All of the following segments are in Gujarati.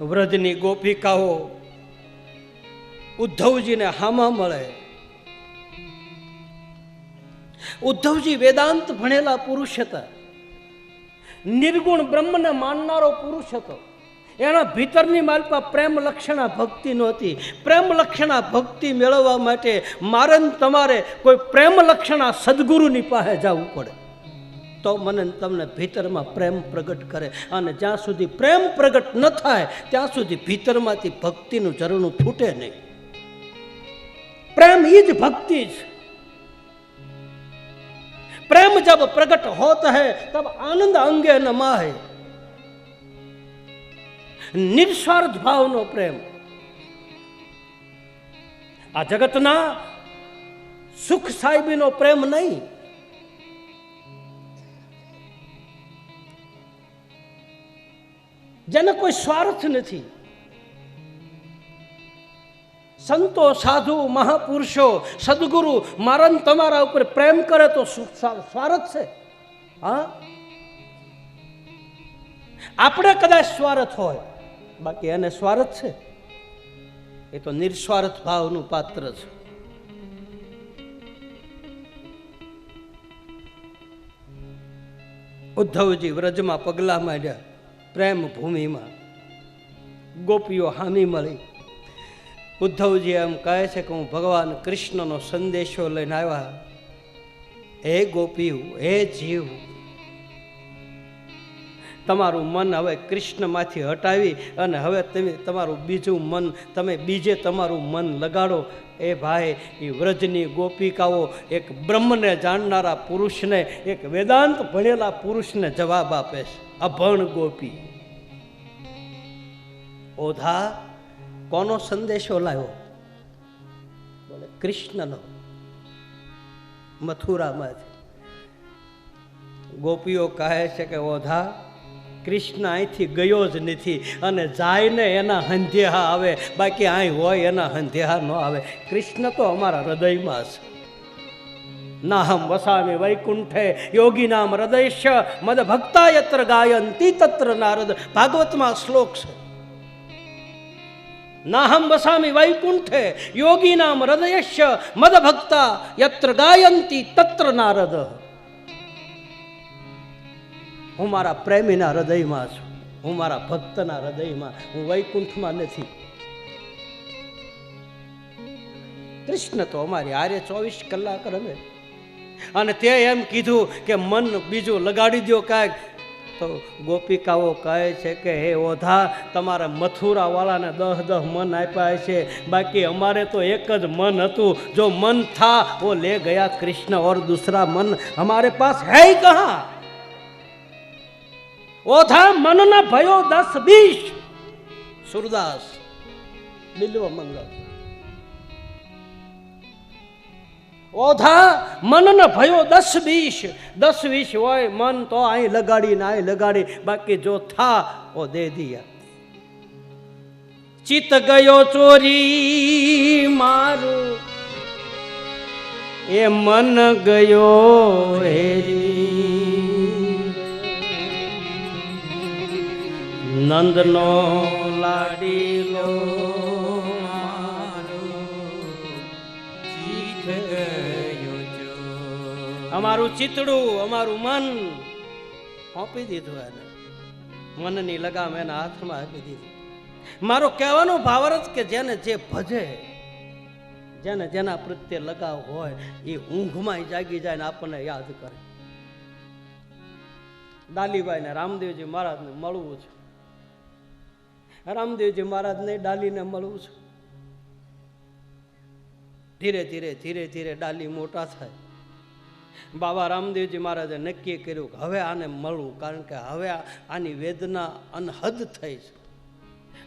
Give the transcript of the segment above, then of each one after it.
વ્રજની ગોપિકાઓ ઉદ્ધવજીને હામા મળે. ઉદ્ધવજી વેદાંત ભણેલા પુરુષ હતા. નિર્ગુણ બ્રહ્મને માનનારો પુરુષ હતો. એના ભીતરની માલપા પ્રેમ લક્ષણા ભક્તિ નહોતી. પ્રેમ લક્ષણા ભક્તિ મેળવવા માટે મારે તમારે કોઈ પ્રેમ લક્ષણા સદગુરુની પાસે જવું પડે. તો મને ને તમને ભીતરમાં પ્રેમ પ્રગટ કરે અને જ્યાં સુધી પ્રેમ પ્રગટ ન થાય ત્યાં સુધી ભીતરમાંથી ભક્તિનું ઝરણું ફૂટે નહીં પ્રેમ એ જ ભક્તિ છે प्रेम जब प्रकट होता है तब आनंद अंगे नमा है નિસ્વાર્થ ભાવનો પ્રેમ આ જગતના સુખ સાહેબીનો પ્રેમ નહીં જેને કોઈ સ્વાર્થ નથી. સંતો, સાધુ, મહાપુરુષો, સદગુરુ મારા તમારા ઉપર પ્રેમ કરે તો સ્વાર્થ છે. હા? આપણે કદાચ સ્વાર્થ હોય, બાકી એને સ્વાર્થ છે. એ તો નિસ્વાર્થ ભાવનું પાત્ર છે. ઉદ્ધવજી વ્રજમાં પગલાં માંડ્યા. પ્રેમ ભૂમિમાં ગોપીઓ હામી મળી. ઉદ્ધવજી એમ કહે છે કે હું ભગવાન કૃષ્ણનો સંદેશો લઈને આવ્યા. હે ગોપીઓ, હે જીવ તમારું મન હવે કૃષ્ણમાંથી હટાવી અને હવે તમે તમારું બીજું મન, તમે બીજે તમારું મન લગાડો. એ ભાઈ એ વ્રજની ગોપિકાઓ એક બ્રહ્મને જાણનારા પુરુષને, એક વેદાંત ભણેલા પુરુષને જવાબ આપે છે. અભણ ગોપી. ઓધા, કોનો સંદેશો લાવ્યો? બોલે, કૃષ્ણનો. મથુરામાંથી. ગોપીઓ કહે છે કે, ઓધા કૃષ્ણ અહીંથી ગયો જ નથી અને જાય ને એના હંધ્યા આવે. બાકી અહીં હોય એના હંધ્યા ન આવે. કૃષ્ણ તો અમારા હૃદયમાં છે નાહમ વસામી વૈકુંઠે યોગી નામ હૃદયશ. મદ ભક્તા યત્ર ગાયંતી તત્ર નારદ. ભાગવતમાં શ્લોક છે. નાહમ વસામી વૈકુંઠે યોગી નામ હૃદયશ. મદ ભક્તા યત્ર ગાયંતી તત્ર નારદ. હું મારા પ્રેમીના હૃદયમાં છું. હું મારા ભક્તના હૃદયમાં. હું વૈકુંઠમાં નથી. કૃષ્ણ તો અમારી આરે ચોવીસ કલાક રમે. અને તે એમ કીધું કે મન બીજું લગાડી દો કાંઈક. તો ગોપિકાઓ કહે છે કે, હે ઓધા, તમારા મથુરાવાળાને દહ દહ મન આપ્યા છે. બાકી અમારે તો એક જ મન હતું. જો મન થા, ઓ લે ગયા કૃષ્ણ ઓર દૂસરા મન. અમારે પાસ હૈ કહા? कहाँ ઓધા મનના ભયો દસ બીસ સુરદાસ બિલ્વ મંગળ ઓધા મનના ભયો દસ બીસ દસ વીસ હોય મન તો અહીં લગાડી ને અહીં લગાડી બાકી જો થા ઓ દે દિયા ચિત ગયો ચોરી મારું એ મન ગયો હેરી નંદનો લાડીલો અમારું ચિતડું અમારું મન સોંપી દીધું એને. મનની લગામ એના હાથમાં આપી દીધી. મારો કહેવાનો જ કે જેને જે ભજે જેને જેના પ્રત્યે લગાવ હોય એ ઊંઘમાં જાગી જાય ને આપણને યાદ કરે. ડાલીબાઈને રામદેવજી મહારાજને મળવું છે. રામદેવજી મહારાજને ડાલીને મળવું છે. ધીરે ધીરે ધીરે ધીરે ડાલી મોટા થાય. બાબા રામદેવજી મહારાજે નક્કી કર્યું કે હવે આને મળવું, કારણ કે હવે આની વેદના અનહદ થઈ છે.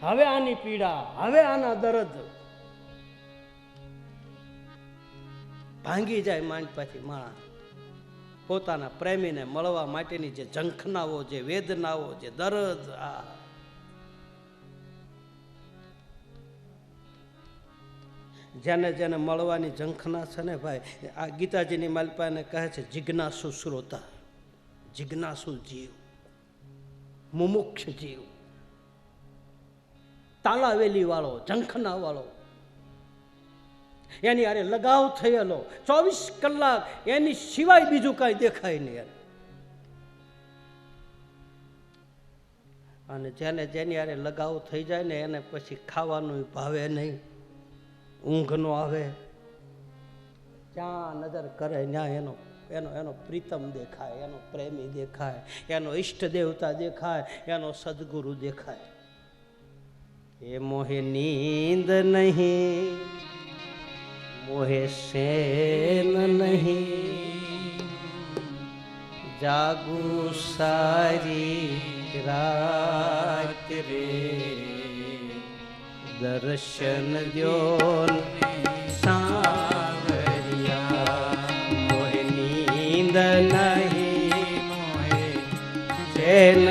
હવે આની પીડા, હવે આના દર્દ. ભાંગી જાય માંડ પછી માણસ. પોતાના પ્રેમીને મળવા માટેની જે ઝંખનાઓ, જે વેદનાઓ, જે દર્દ, આ જેને જેને મળવાની ઝંખના છે ને ભાઈ, આ ગીતાજીની માલપાને કહે છે, જિજ્ઞાસુ શ્રોતા, જિજ્ઞાસુ જીવ, મુમુક્ષ જીવ તાલાવેલી વાળો ઝંખના વાળો એની અરે લગાવ થયેલો, ચોવીસ કલાક એની સિવાય બીજું કાંઈ દેખાય નહીં અને જેને જેની અરે લગાવ થઈ જાય ને, એને પછી ખાવાનું ભાવે નહીં. ઊંઘ નો આવે. ક્યાં નજર કરે ત્યાં એનો એનો એનો પ્રીતમ દેખાય, એનો પ્રેમી દેખાય, એનો ઈષ્ટ દેવતા દેખાય, એનો સદગુરુ દેખાય. એ મોહે નીંદ નહીં, મોહે શેન નહીં. જાગુ સારી રાત રે. દર્શન દ્યો સાવરિયા મોહે નીંદ નહીં મોહે ચેન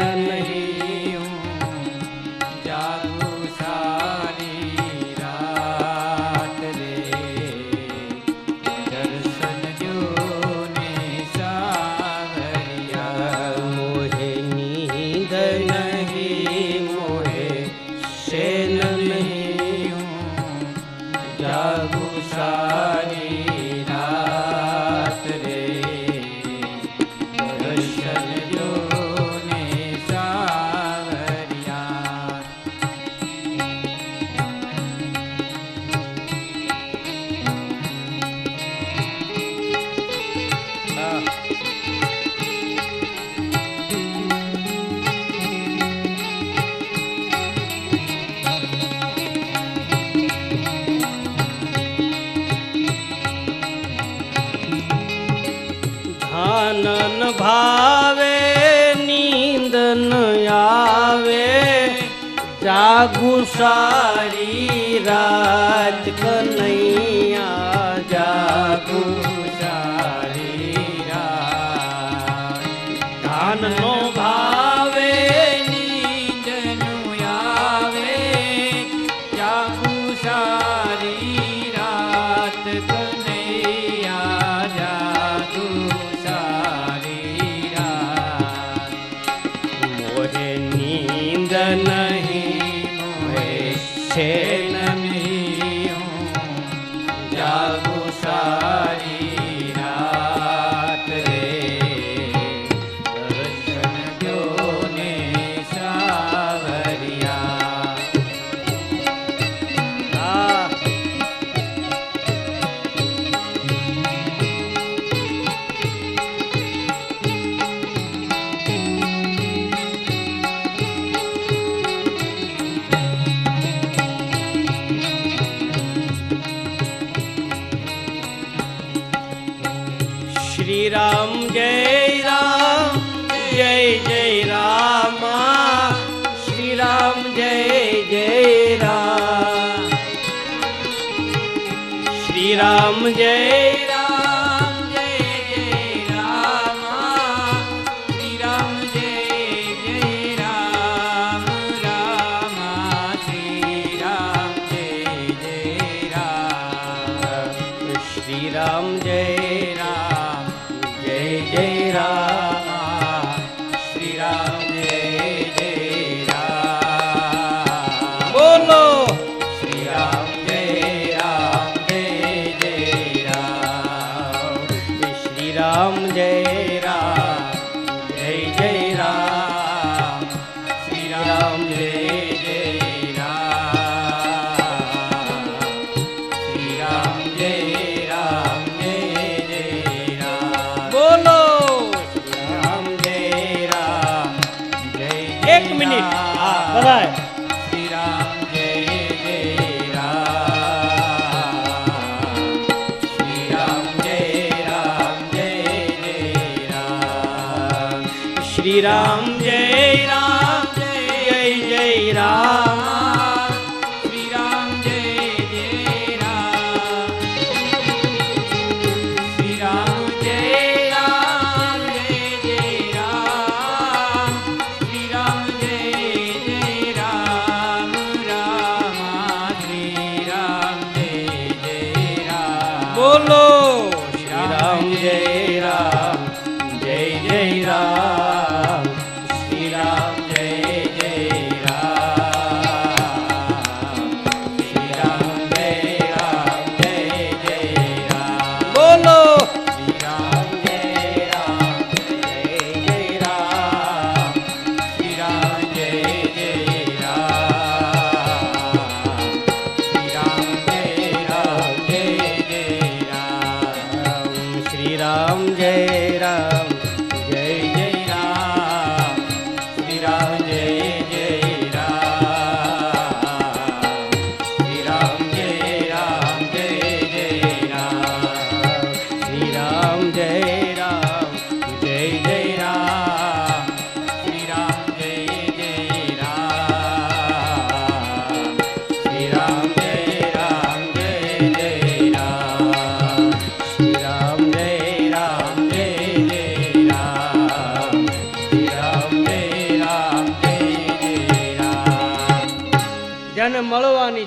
જાગુ સારી રાત કનૈયા રામ જય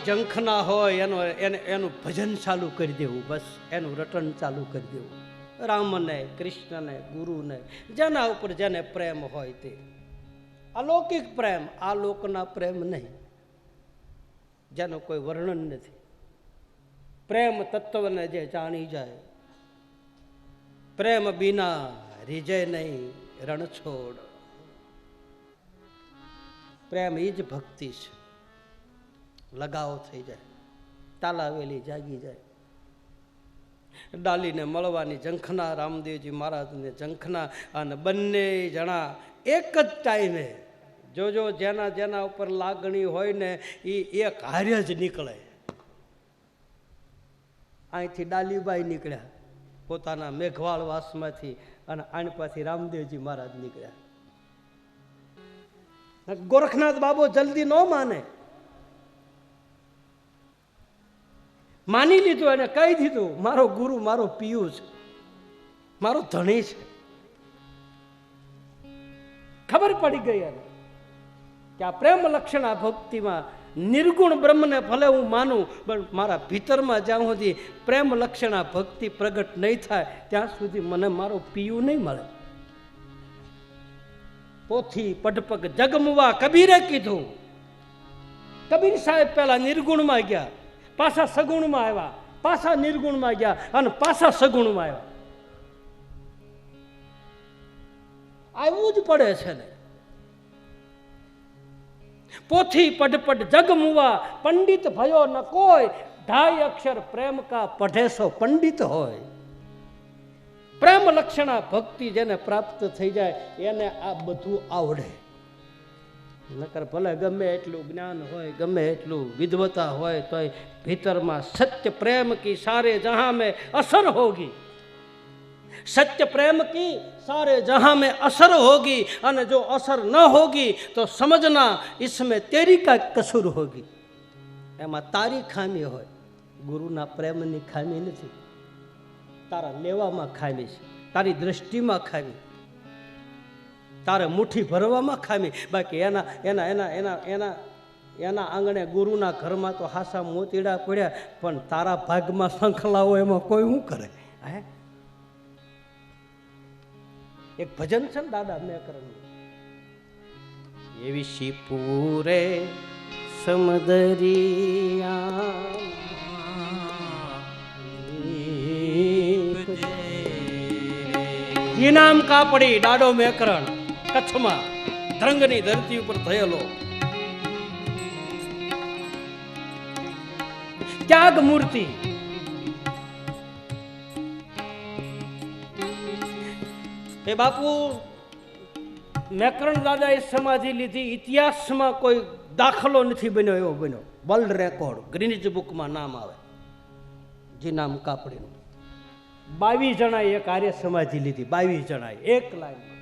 ઝંખના હોય, એનો, એને, એનું ભજન ચાલુ કરી દેવું, બસ, એનું રટન ચાલુ કરી દેવું. રામને, કૃષ્ણને, ગુરુને, જેના ઉપર જેને પ્રેમ હોય તે. અલૌકિક પ્રેમ આ લોકના પ્રેમ નહીં. જેનું કોઈ વર્ણન નથી. પ્રેમ તત્વને જે જાણી જાય, પ્રેમ બિના રીજે નહીં, રણછોડ. પ્રેમ એ જ ભક્તિ છે. લગાવ થઈ જાય. તાલાવેલી જાગી જાય. ડાલીને મળવાની ઝંખના, રામદેવજી મહારાજને ઝંખના અને બંને જણા એક જ ટાઈમે જોજો જેના જેના ઉપર લાગણી હોય ને એ એક હારે જ નીકળે. અહીંથી ડાલીબાઈ નીકળ્યા, પોતાના મેઘવાળ વાસમાંથી અને આની પાછી રામદેવજી મહારાજ નીકળ્યા. ગોરખનાથ બાબો જલ્દી ન માને. માની લીધું અને કહી દીધું, મારો ગુરુ, મારો પિયુ છે. મારો ધણી છે. ખબર પડી ગઈ એને કે આ પ્રેમ લક્ષણ આ ભક્તિમાં નિર્ગુણ બ્રહ્મને ભલે હું માનું, પણ મારા ભીતરમાં જ્યાં સુધી પ્રેમ લક્ષણ આ ભક્તિ પ્રગટ નહીં થાય, ત્યાં સુધી મને મારો પિયુ નહીં મળે. પોથી પડપગ જગમવા કબીરે કીધું, કબીર સાહેબ પહેલા નિર્ગુણમાં ગયા. પાછા સગુણમાં આવ્યા, પાછા નિર્ગુણમાં ગયા અને પાછા સગુણમાં આવ્યા. આવવું જ પડે છે ને. પોથી પડપટ જગમુવા પંડિત ભયો ન કોઈ. ઢાઈ અક્ષર પ્રેમ કા પઢેસો પંડિત હોય. પ્રેમ લક્ષણા ભક્તિ જેને પ્રાપ્ત થઈ જાય, એને આ બધું આવડે. નકર ભલે ગમે એટલું જ્ઞાન હોય ગમે એટલું વિદ્વતા હોય તોય ભીતરમાં સત્ય પ્રેમ કી સારે જહાં में असर होगी सत्य प्रेम की सारे जहां में असर होगी અને જો અસર ન હોગી તો સમજના इसमें તેરી કા કસૂર હોગી એમાં તારી ખામી હોય ગુરુના પ્રેમની ખામી નથી તારા લેવામાં ખામી છે તારી દ્રષ્ટિમાં ખામી તારે મુઠ્ઠી ભરવામાં ખામી. બાકી એના એના એના એના એના એના આંગણે ગુરુના ઘરમાં તો હાસા મોતીડા પડ્યા પણ તારા ભાગમાં શંખલાઓ એમાં કોઈ શું કરે? હે? એક ભજન છે ને દાદા મેં કરેલું. એવી શિપુરે સમદરિયા ઇનામ કાપડી ડાડો મેકરણ. કચ્છમાં ધ્રંગની ધરતી ઉપર થયેલો. ત્યાગ મૂર્તિ. એ બાપુ, મેકરણ દાદાએ સમાધિ લીધી. ઇતિહાસમાં કોઈ દાખલો નથી બન્યો એવો બન્યો. વર્લ્ડ રેકોર્ડ ગ્રીનિજ બુકમાં નામ આવે. જે નામ કાપડીનું બાવીસ જણાએ એક આર્ય સમાધિ લીધી. બાવીસ જણાએ. એક લાઈન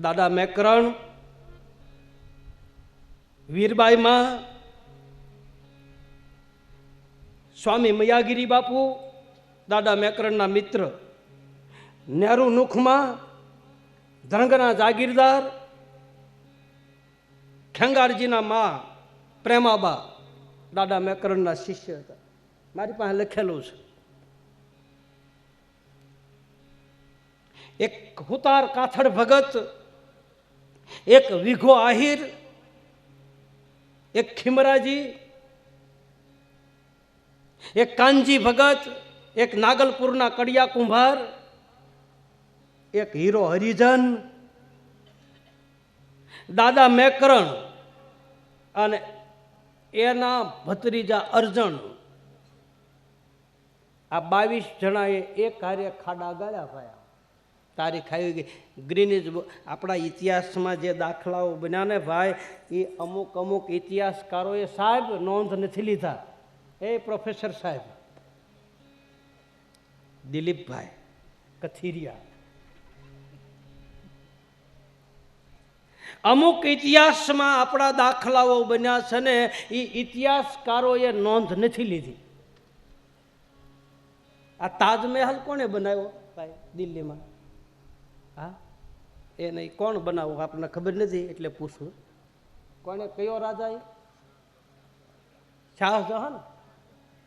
દાદા મેકરણ, વીરબાઈમાં સ્વામી મયાગીરી બાપુ, દાદા મેકરણના મિત્ર, નેહરુ નુખમાં ધ્રંગના જાગીરદાર, ખેંગારજીના મા, પ્રેમાબા, દાદા મેકરણના શિષ્ય હતા. મારી પાસે લખેલું છે. એક હુતાર કાથડ ભગત એક વિઘો આહિર, એક ખીમરાજી, એક કાનજી ભગત, એક નાગલપુરના કડિયા કુંભાર એક હીરો હરિજન, દાદા મેકરણ અને એના ભત્રીજા અર્જણ. આ બાવીસ જણાએ એક કાર્ય ખાડા ગાળ્યા ભાઈ તારીખ આવી ગઈ. ગ્રીનિજ આપણા ઇતિહાસમાં જે દાખલાઓ બન્યા ને ભાઈ, એ અમુક અમુક ઇતિહાસકારોએ સાહેબ નોંધ નથી લીધા. એ પ્રોફેસર સાહેબ. દિલીપભાઈ કથિરિયા. અમુક ઇતિહાસમાં આપણા દાખલાઓ બન્યા છે ને, એ ઇતિહાસકારોએ નોંધ નથી લીધી. આ તાજમહેલ કોણે બનાવ્યો? ભાઈ, દિલ્હીમાં. હા? એ નહીં, કોણ બનાવું? આપણને ખબર નથી, એટલે પૂછવું કોણે કયો રાજા એ? શાહજહાન?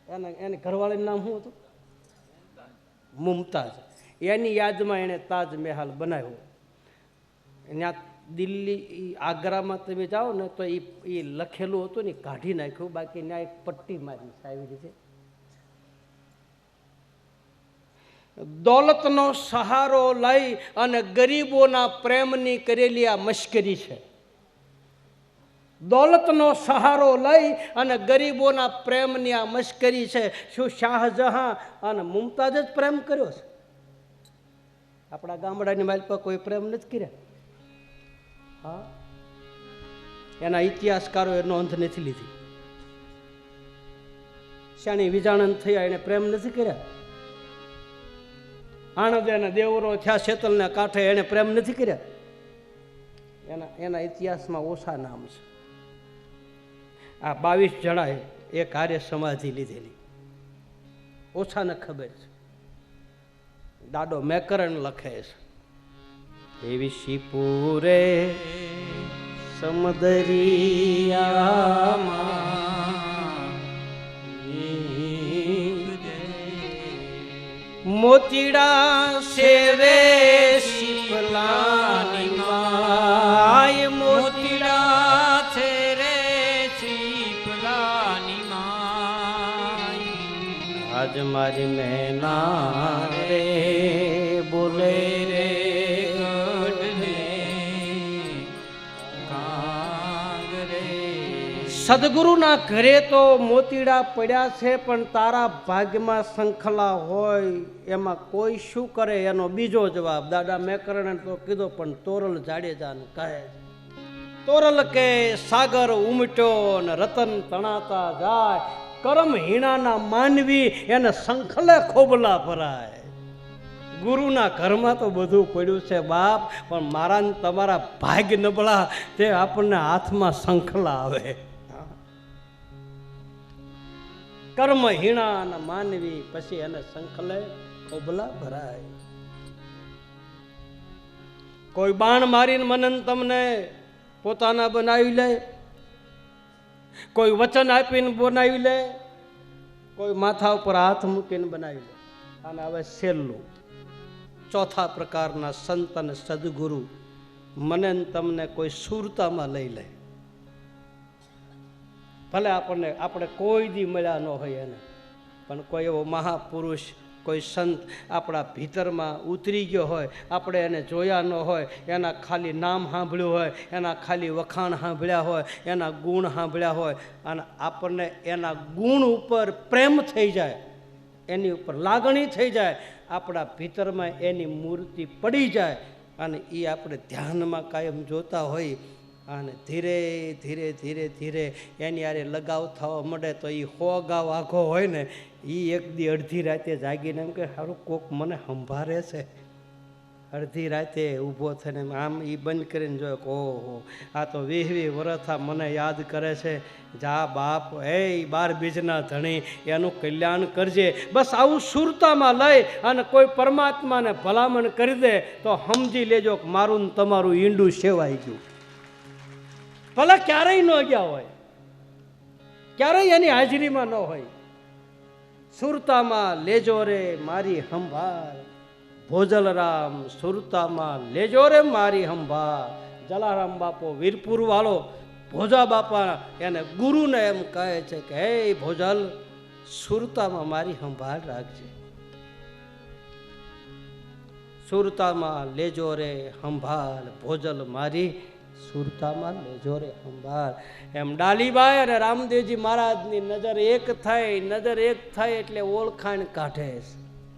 એને એને ઘરવાળીનું નામ શું હતું? મુમતાઝ એની યાદમાં એણે તાજમહેલ બનાવ્યો. ત્યાં દિલ્હી આગ્રામાં તમે જાઓ ને તો એ લખેલું હતું ને, કાઢી નાખ્યું. બાકી ત્યાં એક પટ્ટી મારી છે, આવી રીતે. દોલતનો સહારો લઈ અને ગરીબોના પ્રેમની કરેલી આ મશ્કરી છે. દોલતનો સહારો લઈ અને ગરીબોના પ્રેમની આ મશ્કરી છે. શું શાહજહાં અને મુમતાજ જ પ્રેમ કર્યો છે? આપણા ગામડાની માલ પર કોઈ પ્રેમ નથી કર્યા. હા? એના ઇતિહાસકારોએ નોંધ નથી લીધી. શાણી વિજાણન થયા, એને પ્રેમ નથી કર્યા. આણંદ એના દેવરો થયા, શેતલના કાંઠે એને પ્રેમ નથી કર્યા. એના એના ઇતિહાસમાં ઓછા નામ છે. આ બાવીસ જણાએ એ કાર્ય સમાધિ લીધેલી. ઓછાને ખબર છે. દાડો મેકરણ લખે છે. એવી શિપુરે સમદરિયામાં મોતીડા સેવે શીપલાની માય. મોતીડા છે રે શીપલાની માય. આજ મારી મેના સદગુરુના ઘરે તો મોતીડા પડ્યા છે, પણ તારા ભાગ્યમાં શંખલા હોય, એમાં કોઈ શું કરે? એનો બીજો જવાબ, દાદા મેકરણે તો કીધો, પણ તોરલ જાડેજાને કહે તોરલ કે, સાગર ઉમટ્યો ને રતન તણાતા જાય, કરમ હીણાના માનવી એને શંખલે ખોબલા ભરાય. ગુરુના ઘરમાં તો બધું પડ્યું છે, બાપ, પણ મારા તમારા ભાગ્ય નબળા, તે આપણને હાથમાં શંખલા આવે. કર્મ, હીણા અને માનવી, પછી એને શંખલે ખોબલા ભરાય. કોઈ બાણ મારીને મનન તમને પોતાના બનાવી લે, કોઈ વચન આપીને બનાવી લે, કોઈ માથા ઉપર હાથ મૂકીને બનાવી લે. અને હવે છેલ્લું, ચોથા પ્રકારના સંત અને સદગુરુ મને તમને કોઈ સુરતામાં લઈ લે. ભલે આપણને, આપણે કોઈ દી મળ્યા ન હોય એને. પણ કોઈ એવો મહાપુરુષ, કોઈ સંત આપણા ભીતરમાં ઉતરી ગયો હોય, આપણે એને જોયા ન હોય, એના ખાલી નામ સાંભળ્યું હોય, એના ખાલી વખાણ સાંભળ્યા હોય, એના ગુણ સાંભળ્યા હોય, અને આપણને એના ગુણ ઉપર પ્રેમ થઈ જાય, એની ઉપર લાગણી થઈ જાય, આપણા ભીતરમાં એની મૂર્તિ પડી જાય, અને એ આપણે ધ્યાનમાં કાયમ જોતા હોય અને ધીરે ધીરે ધીરે ધીરે એની આરે લગાવ થવા મળે તો એ હો ગાવ આખો હોય ને એ એક દી અડધી રાતે જાગીને એમ કે સારું કોક મને સંભારે છે. અડધી રાતે ઊભો થઈને આમ એ બંધ કરીને જોયો કે, ઓહો, આ તો વીહવી વીહ વરથા મને યાદ કરે છે. જા બાપ, એ બાર બીજના ધણી, એનું કલ્યાણ કરજે. બસ આવું સુરતામાં લઈ અને કોઈ પરમાત્માને ભલામણ કરી દે તો સમજી લેજો કે મારું ને તમારું ઈંડું સેવાઈ ગયું. ભલે ક્યારેય ન ગયા હોય, ક્યારેય એની હાજરીમાં ન હોય, સુરતામાં લેજો રે મારી હંભાર ભોજલરામ સુરતામાં લેજો રે મારી હંભાર જલારામ બાપો વીરપુર વાળો, ભોજા બાપા એને ગુરુને એમ કહે છે કે, હે ભોજલ, સુરતામાં મારી સંભાળ રાખજે. સુરતામાં લેજો રે સંભાળ ભોજલ મારી સુરતામાં નજોરે સંભાળ એમ ડાલીબાઈ અને રામદેવજી મહારાજની નજર એક થાય નજર એક થાય એટલે ઓળખાણ કાઢે છે.